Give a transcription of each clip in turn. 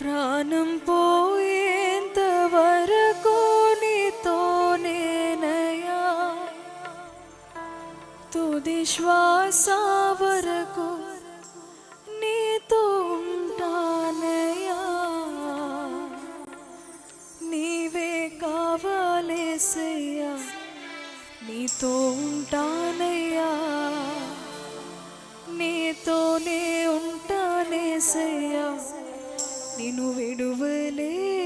ప్రాణం పోయేంత వరకు నీతోనేనయ్యా తుది శ్వాస వరకు నీతో ఉంటానయా. నీవే కావాలేసయ్యా నీతో ఉంటానయ్యా. నన్ను విడువలే.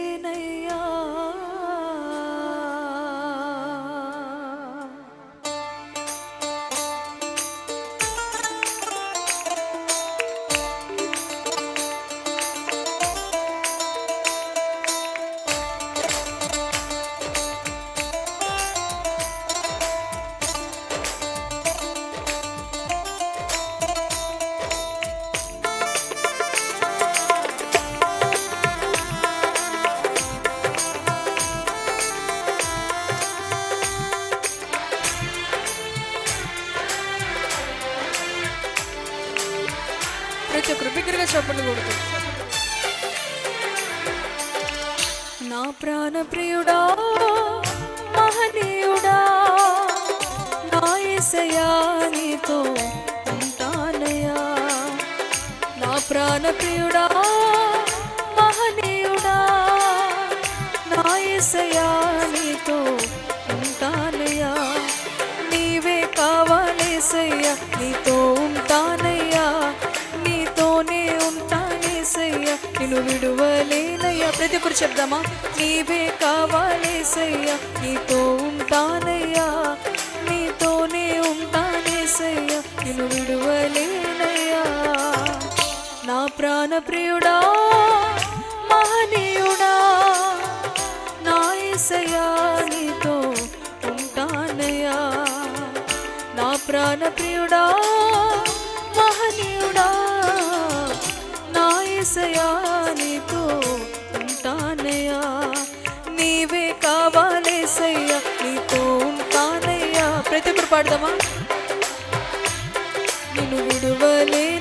ప్రతి ఒక్కరు బిగ్గరగా చెప్పండి కొడుకు నా ప్రాణ ప్రియుడా మహనీయుడా నా యేసయ్యా నీతో ఉంటానయ్యా. నా ప్రాణ ప్రియుడా మహనీయుడా నా యేసయ్యా నీతో ఉంటానయ్యా. నీవే కావాలేసయ్యా నిన్ను విడువలేనయ్యా. ప్రతి ఒక్కరు చెప్దామా? నీవే కావాలేసయ్యా నీతో ఉంటానయ్యా. నీతోనే ఉంటానేసయ్యా నిన్ను విడువలేనయ్యా. నా ప్రాణ ప్రియుడా మహనీయుడా నా యేసయ్యా నీతో ఉంటానయ్యా. నా ప్రాణ ప్రియుడా మహనీయుడా. నా నీతో? ఉంటానయ్యా. నీవే కావాలేసయ్యా నీతో ఉంటానయ్యా. ప్రతి ఒక్కరు పాడదామా? నిన్ను విడువలే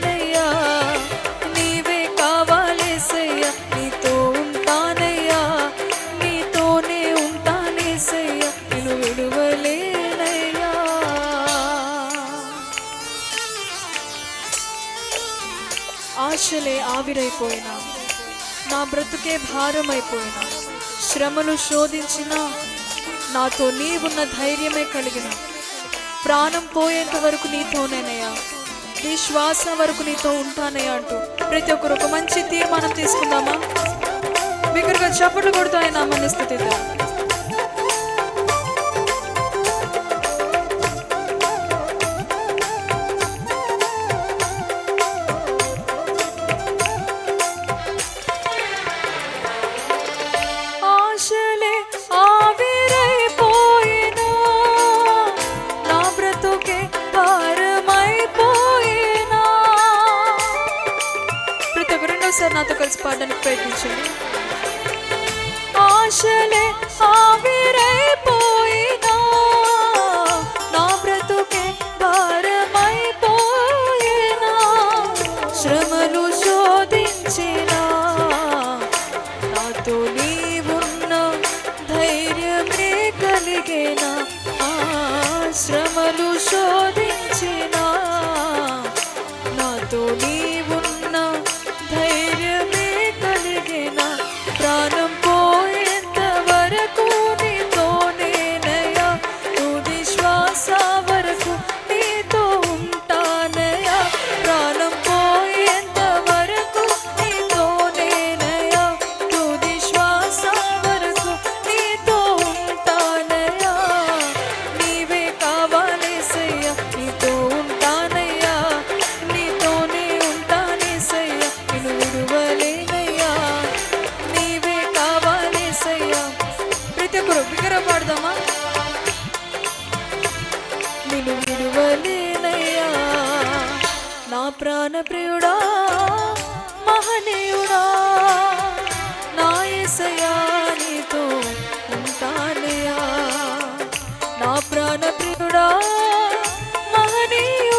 ఆశలే ఆవిరైపోయినా నా బ్రతుకే భారమైపోయినా శ్రమలు శోధించిన నాతో నీవున్న ధైర్యమే కలిగిన. ప్రాణం పోయేంత వరకు నీతోనేనయ్యా నీ శ్వాస వరకు నీతో ఉంటానయ్యా అంటూ ప్రతి ఒక్కరు ఒక మంచి తీర్మానం తీసుకుందామా? బిగ్గరగా చప్పట్లు కొడుతూ నా మన స్థుతిద్దాం. నాతో పాడడానికి ప్రయత్నించండి. ఆశలే ఆవిరైపోయినా నా బ్రతుకే భారమైపోయినా శ్రమలు శోధించినా నాతో నీవున్న ధైర్యమే కలిగేనా ఆ శ్రమలు శోధించినా నా ప్రాణ ప్రియుడా మహనీయుడా నా యేసయ్యా నీతో ఉంటానయ్యా నా ప్రాణ ప్రియుడా మహనీయుడా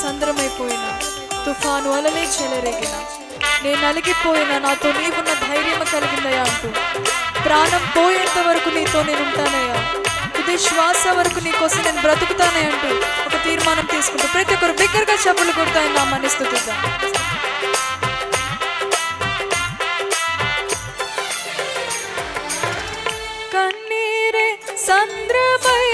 సంద్రమైపోయిన తుఫాను వలనే చెలరేగిన. నేను నలిగిపోయిన నాతో నీవున్న ధైర్యం కలిగిందయా అంటూ. ప్రాణం పోయేంత వరకు నీతో నేను ఉంటానయ్యా ఇది శ్వాస వరకు నీకోసం నేను బ్రతుకుతానే అంటూ ఒక తీర్మానం తీసుకుంటూ ప్రతి ఒక్కరు బిగ్గరగా చెప్పులు కొడతాయని నా మనిస్తుద్దాం కన్నీరే సంద్రమై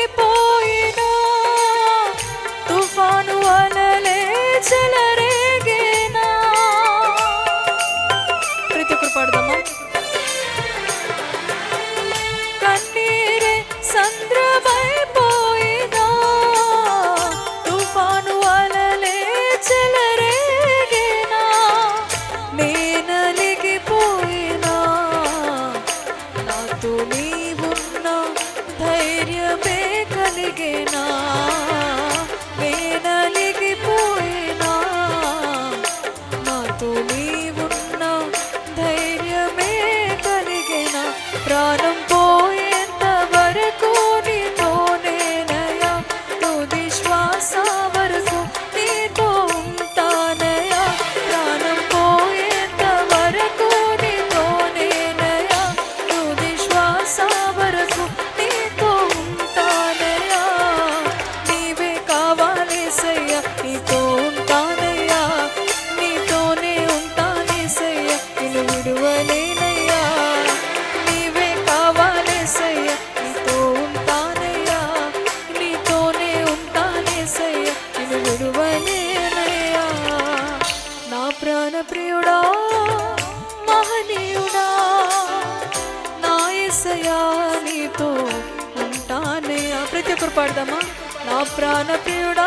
ఇప్పుడు పాడదామా నా ప్రాణ ప్రియుడా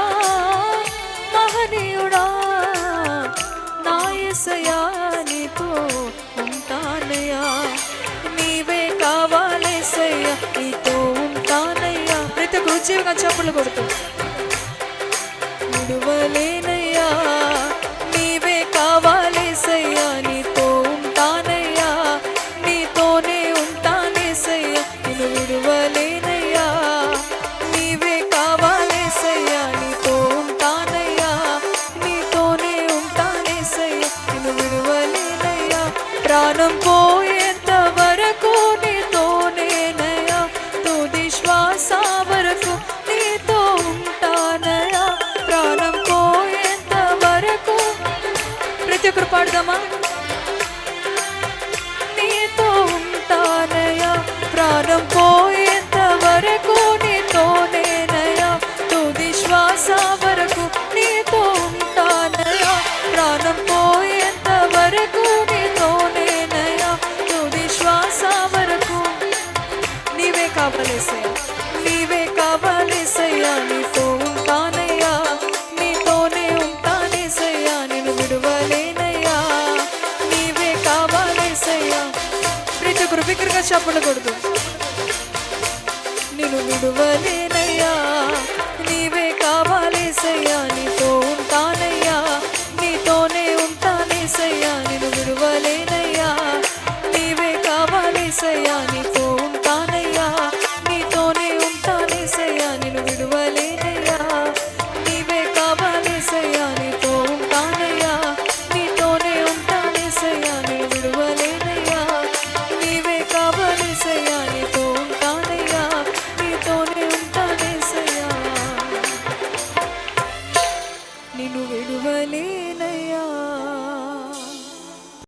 మహనీయుడా నా ఎసయా నీతో ఉంటానయ్యా. నీవే కావాలేసయ్యా నీతో ఉంటానయ్యా. ప్రతి గురుజీవిగా చెప్పులు కొడుతూ. విడువలేనయ్యా. believe.